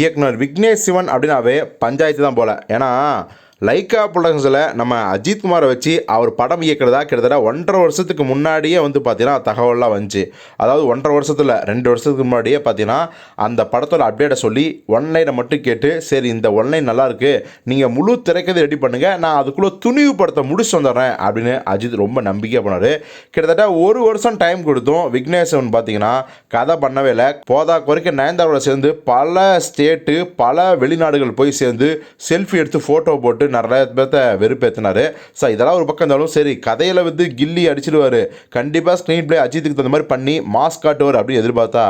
இயக்குனர் விக்னேஷ் சிவன் அப்படின்னாவே பஞ்சாயத்து தான் போல. ஏன்னா லைக்கா ப்ரொடக்ஷன்ஸில் நம்ம அஜித் குமாரை வச்சு அவர் படம் இயக்கிறதா கிட்டத்தட்ட ஒன்றரை வருஷத்துக்கு முன்னாடியே வந்து பார்த்தீங்கன்னா தகவல்லாம் வந்துச்சு. அதாவது ஒன்றரை வருஷத்தில் ரெண்டு வருஷத்துக்கு முன்னாடியே பார்த்தீங்கன்னா அந்த படத்தோட அப்டேட்டை சொல்லி ஒன்லைனை மட்டும் கேட்டு சரி இந்த ஒன்லைன் நல்லாயிருக்கு நீங்கள் முழு திரைக்கதை ரெடி பண்ணுங்கள் நான் அதுக்குள்ளே துணிவு படத்தை முடிச்சு வந்துடுறேன். அப்படின்னு அஜித் ரொம்ப நம்பிக்கையாக போனார். கிட்டத்தட்ட ஒரு வருஷம் டைம் கொடுத்தும் விக்னேஸ்வரன் பார்த்தீங்கன்னா கதை பண்ணவே இல்லை. போதா குறைக்க நயன்தாரோட சேர்ந்து பல ஸ்டேட்டு பல வெளிநாடுகள் போய் சேர்ந்து செல்ஃபி எடுத்து ஃபோட்டோ போட்டு நிறைய பேர்த்த வெறுப்பேற்றினாரு ஸோ இதெல்லாம் ஒரு பக்கம் இருந்தாலும் சரி கதையில் வந்து கில்லி அடிச்சிடுவார் கண்டிப்பாக ஸ்க்ரீன் ப்ளே அஜித்துக்கு தகுந்த மாதிரி பண்ணி மாஸ் காட்டுவார் அப்படின்னு எதிர்பார்த்தா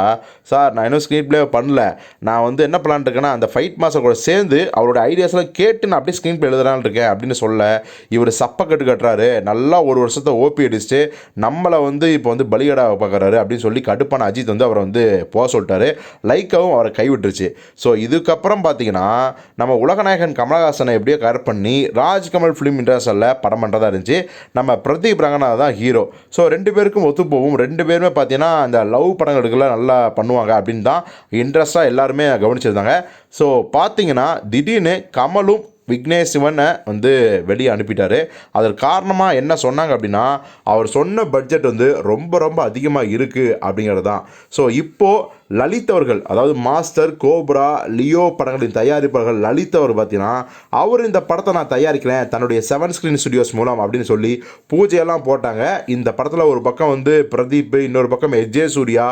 சார் நான் இன்னும் ஸ்க்ரீன் ப்ளே பண்ணல. நான் வந்து என்ன பிளான் இருக்கேன்னா அந்த ஃபைட் மாஸ்டர் கூட சேர்ந்து அவரோட ஐடியாஸ்லாம் கேட்டு நான் அப்படியே ஸ்க்ரீன் ப்ளே எழுதுறான்னு இருக்கேன் அப்படின்னு சொல்ல இவர் சப்ப கட்டு கட்டுறாரு. நல்லா ஒரு வருஷத்தை ஓபி அடிச்சுட்டு நம்மளை வந்து இப்போ வந்து பலிகடா பார்க்குறாரு அப்படின்னு சொல்லி கடுப்பான அஜித் வந்து அவரை வந்து போக சொல்லிட்டாரு. லைக்காவும் அவரை கைவிட்டுருச்சு. ஸோ இதுக்கப்புறம் பார்த்தீங்கன்னா நம்ம உலகநாயகன் கமலஹாசனை எப்படியோ கரெக்ட் பண்ணி ராஜ்கமல் ஃபிலிம் இண்டஸ்ட்ரியில் படம் பண்ணுறதா இருந்துச்சு. நம்ம பிரதீப் ரங்கநாத் தான் ஹீரோ ஸோ ரெண்டு பேருக்கும் ஒத்துப்போவும் ரெண்டு பேருமே பார்த்தீங்கன்னா இந்த லவ் படங்களுக்கெல்லாம் நல்லா பண்ணுவாங்க அப்படின்னு தான் இன்ட்ரெஸ்ட்டாக எல்லாருமே கவனிச்சிருந்தாங்க. ஸோ பார்த்தீங்கன்னா திடீர்னு கமலும் விக்னேஷ் சிவனை வந்து வெளியே அனுப்பிட்டாரு. அதற்கு காரணமாக என்ன சொன்னாங்க அப்படின்னா அவர் சொன்ன பட்ஜெட் வந்து ரொம்ப ரொம்ப அதிகமாக இருக்குது அப்படிங்கிறது தான் ஸோ இப்போது லலித் அவர்கள் அதாவது மாஸ்டர் கோப்ரா லியோ படங்களின் தயாரிப்பாளர்கள் லலித் அவர் பார்த்தீங்கன்னா அவர் இந்த படத்தை நான் தயாரிக்கிறேன் தன்னுடைய செவன் ஸ்க்ரீன் ஸ்டுடியோஸ் மூலம் அப்படின்னு சொல்லி பூஜையெல்லாம் போட்டாங்க. இந்த படத்தில் ஒரு பக்கம் வந்து பிரதீப் இன்னொரு பக்கம் எஜே சூர்யா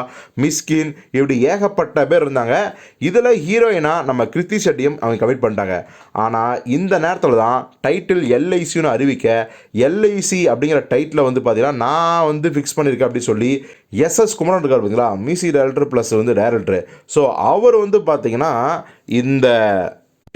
மிஸ்கின் இப்படி ஏகப்பட்ட பேர் இருந்தாங்க. இதில் ஹீரோயினாக நம்ம கிருத்தி செட்டியும் அவங்க கமிட் பண்ணிட்டாங்க. ஆனால் இந்த நேரத்தில் தான் டைட்டில் எல்ஐசின்னு அறிவிக்க எல்ஐசி அப்படிங்கிற டைட்டில் வந்து பார்த்தீங்கன்னா நான் வந்து ஃபிக்ஸ் பண்ணியிருக்கேன் அப்படின்னு சொல்லி எஸ்எஸ் குமரன் இருக்கார் பார்த்தீங்களா மியூசிக் டைரக்டர் ப்ளஸ் வந்து டைரக்டர் ஸோ அவர் வந்து பார்த்தீங்கன்னா இந்த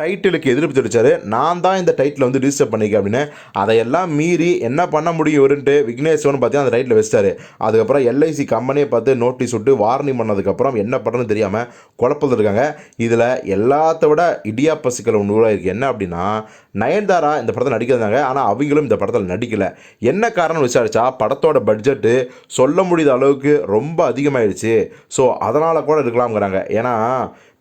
டைட்டிலுக்கு எதிர்ப்பு தெரிவித்தார் நான் தான் இந்த டைட்டில் வந்து ரிஜிஸ்டர் பண்ணிக்க அப்படின்னு. அதையெல்லாம் மீறி என்ன பண்ண முடியும் இவருன்ட்டு விக்னேஸ்வரன் பார்த்தீங்கன்னா அந்த டைட்டில் வச்சிட்டாரு. அதுக்கப்புறம் எல்ஐசி கம்பெனியை பார்த்து நோட்டீஸ் விட்டு வார்னிங் பண்ணதுக்கப்புறம் என்ன பண்ணுறதுன்னு தெரியாமல் குழப்பத்தில் இருக்காங்க. இதில் எல்லாத்த விட இடியாப்ப சிக்கல் ஒன்று இருக்குது என்ன அப்படின்னா நயன்தாரா இந்த படத்தில் நடிக்கிறதாங்க ஆனால் அவங்களும் இந்த படத்தில் நடிக்கலை. என்ன காரணம் விசாரிச்சா படத்தோட பட்ஜெட்டு சொல்ல முடியாத அளவுக்கு ரொம்ப அதிகமாயிடுச்சு ஸோ அதனால் கூட இருக்கலாம்ங்கிறாங்க. ஏன்னா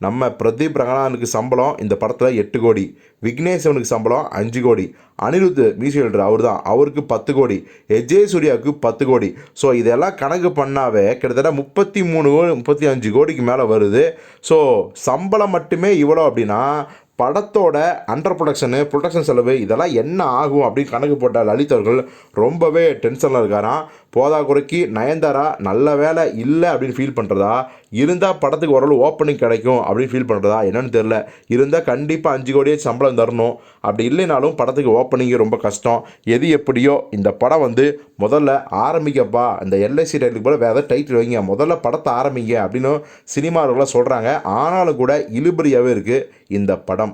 நம்ம பிரதீப் ரங்கநாதனுக்கு சம்பளம் இந்த படத்தில் எட்டு கோடி. விக்னேஸ்வனுக்கு சம்பளம் அஞ்சு கோடி. அனிருத் மியூசிக் எழுதுற அவர் தான் அவருக்கு பத்து கோடி. எஜே சூர்யாவுக்கு பத்து கோடி. ஸோ இதெல்லாம் கணக்கு பண்ணாவே கிட்டத்தட்ட முப்பத்தி மூணு கோடி முப்பத்தி அஞ்சு கோடிக்கு மேலே வருது. ஸோ சம்பளம் மட்டுமே இவ்வளோ அப்படின்னா படத்தோட அண்டர் ப்ரொடக்ஷனு ப்ரொடக்ஷன் செலவு இதெல்லாம் என்ன ஆகும் அப்படின்னு கணக்கு போட்ட லலித் அவர்கள் ரொம்பவே டென்ஷனில் இருக்காராம். போதா குறைக்கு நயன்தாரா நல்ல வேலை இல்லை அப்படின்னு ஃபீல் பண்ணுறதா இருந்தால் படத்துக்கு ஓரளவு ஓப்பனிங் கிடைக்கும் அப்படின்னு ஃபீல் பண்ணுறதா என்னன்னு தெரில இருந்தால் கண்டிப்பாக அஞ்சு கோடியே சம்பளம் தரணும். அப்படி இல்லைனாலும் படத்துக்கு ஓப்பனிங்கே ரொம்ப கஷ்டம். எது எப்படியோ இந்த படம் வந்து முதல்ல ஆரம்பிக்கப்பா. இந்த எல்ஐசி டைட்டிலுக்கு போல வேறு ஏதாவது டைட்டில் வைங்க. முதல்ல படத்தை ஆரம்பிங்க அப்படின்னு சினிமாவில் சொல்கிறாங்க ஆனாலும் கூட இழுபறியாகவே இருக்குது இந்த படம்.